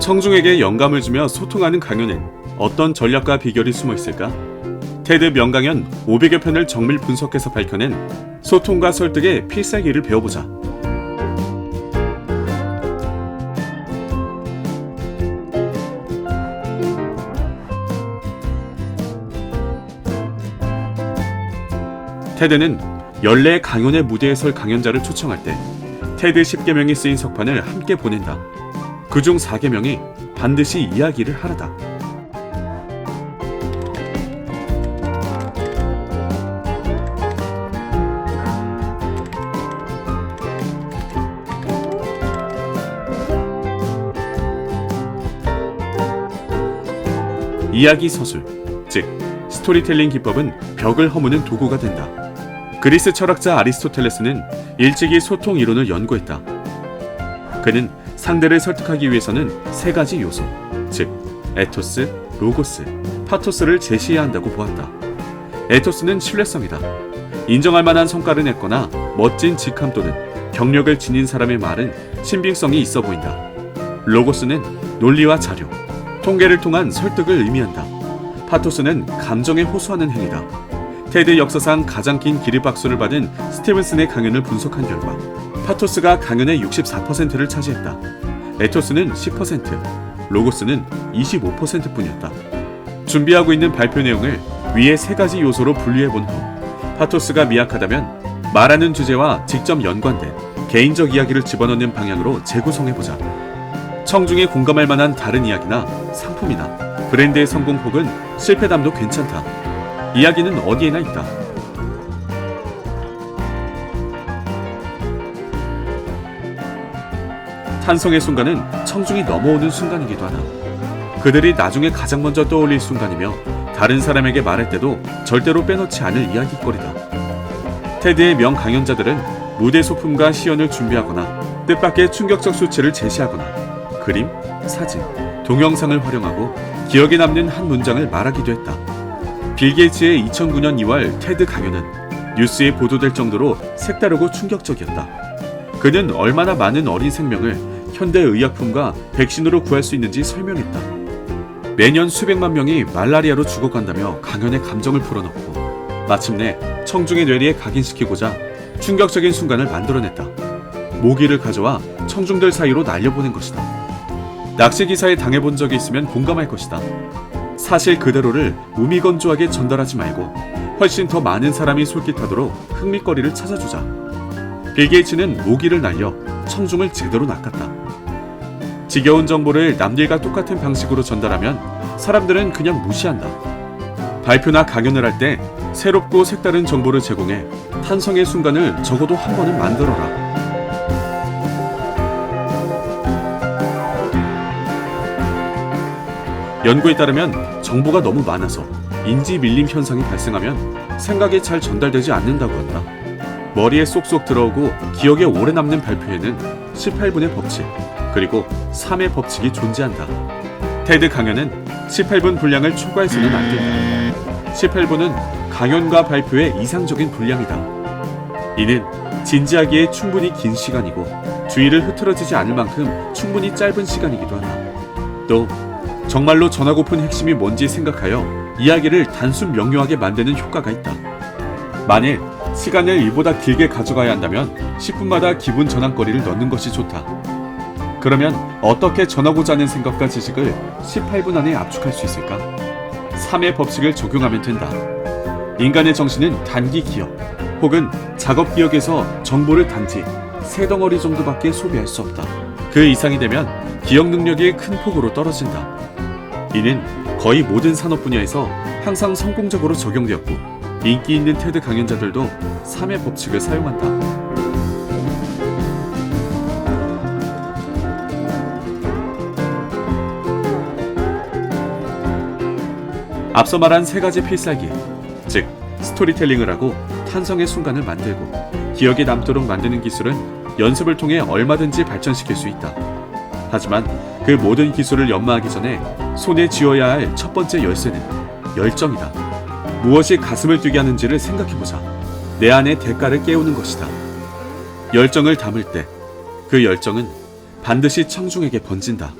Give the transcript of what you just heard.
청중에게 영감을 주며 소통하는 강연엔 어떤 전략과 비결이 숨어 있을까? 테드 명강연 500여 편을 정밀 분석해서 밝혀낸 소통과 설득의 필살기를 배워보자. 테드는 연례 강연의 무대에 설 강연자를 초청할 때 테드 10개명이 쓰인 석판을 함께 보낸다. 그중 4개명이 반드시 이야기를 하라다. 이야기 서술, 즉 스토리텔링 기법은 벽을 허무는 도구가 된다. 그리스 철학자 아리스토텔레스는 일찍이 소통 이론을 연구했다. 그는 상대를 설득하기 위해서는 세 가지 요소, 즉 에토스, 로고스, 파토스를 제시해야 한다고 보았다. 에토스는 신뢰성이다. 인정할 만한 성과를 냈거나 멋진 직함 또는 경력을 지닌 사람의 말은 신빙성이 있어 보인다. 로고스는 논리와 자료, 통계를 통한 설득을 의미한다. 파토스는 감정에 호소하는 행위다. 테드 역사상 가장 긴 기립박수를 받은 스티븐슨의 강연을 분석한 결과 파토스가 강연의 64%를 차지했다. 에토스는 10%, 로고스는 25% 뿐이었다. 준비하고 있는 발표 내용을 위의 세 가지 요소로 분류해 본 후 파토스가 미약하다면 말하는 주제와 직접 연관된 개인적 이야기를 집어넣는 방향으로 재구성해 보자. 청중이 공감할 만한 다른 이야기나 상품이나 브랜드의 성공 혹은 실패담도 괜찮다. 이야기는 어디에나 있다. 탄성의 순간은 청중이 넘어오는 순간이기도 하다. 그들이 나중에 가장 먼저 떠올릴 순간이며 다른 사람에게 말할 때도 절대로 빼놓지 않을 이야기거리다. 테드의 명 강연자들은 무대 소품과 시연을 준비하거나 뜻밖의 충격적 수치를 제시하거나 그림, 사진, 동영상을 활용하고 기억에 남는 한 문장을 말하기도 했다. 빌 게이츠의 2009년 2월 테드 강연은 뉴스에 보도될 정도로 색다르고 충격적이었다. 그는 얼마나 많은 어린 생명을 현대 의약품과 백신으로 구할 수 있는지 설명했다. 매년 수백만 명이 말라리아로 죽어간다며 강연의 감정을 풀어넣고 마침내 청중의 뇌리에 각인시키고자 충격적인 순간을 만들어냈다. 모기를 가져와 청중들 사이로 날려보낸 것이다. 낚시 기사에 당해본 적이 있으면 공감할 것이다. 사실 그대로를 우미건조하게 전달하지 말고 훨씬 더 많은 사람이 솔깃하도록 흥미거리를 찾아주자. 빌 게이츠는 모기를 날려 청중을 제대로 낚았다. 지겨운 정보를 남들과 똑같은 방식으로 전달하면 사람들은 그냥 무시한다. 발표나 강연을 할 때 새롭고 색다른 정보를 제공해 탄성의 순간을 적어도 한 번은 만들어라. 연구에 따르면 정보가 너무 많아서 인지 밀림 현상이 발생하면 생각이 잘 전달되지 않는다고 한다. 머리에 쏙쏙 들어오고 기억에 오래 남는 발표에는 18분의 법칙, 그리고 3의 법칙이 존재한다. 테드 강연은 18분 분량을 초과해서는 안 된다. 18분은 강연과 발표의 이상적인 분량이다. 이는 진지하기에 충분히 긴 시간이고 주의를 흐트러지지 않을 만큼 충분히 짧은 시간이기도 하다. 또 정말로 전하고픈 핵심이 뭔지 생각하여 이야기를 단순 명료하게 만드는 효과가 있다. 만일 시간을 이보다 길게 가져가야 한다면 10분마다 기분 전환거리를 넣는 것이 좋다. 그러면 어떻게 전하고자 하는 생각과 지식을 18분 안에 압축할 수 있을까? 3의 법칙을 적용하면 된다. 인간의 정신은 단기 기억 혹은 작업 기억에서 정보를 단지 세 덩어리 정도밖에 소비할 수 없다. 그 이상이 되면 기억 능력이 큰 폭으로 떨어진다. 이는 거의 모든 산업 분야에서 항상 성공적으로 적용되었고 인기 있는 테드 강연자들도 3의 법칙을 사용한다. 앞서 말한 세 가지 필살기, 즉 스토리텔링을 하고 탄성의 순간을 만들고 기억에 남도록 만드는 기술은 연습을 통해 얼마든지 발전시킬 수 있다. 하지만 그 모든 기술을 연마하기 전에 손에 쥐어야 할 첫 번째 열쇠는 열정이다. 무엇이 가슴을 뛰게 하는지를 생각해보자. 내 안의 대가를 깨우는 것이다. 열정을 담을 때 그 열정은 반드시 청중에게 번진다.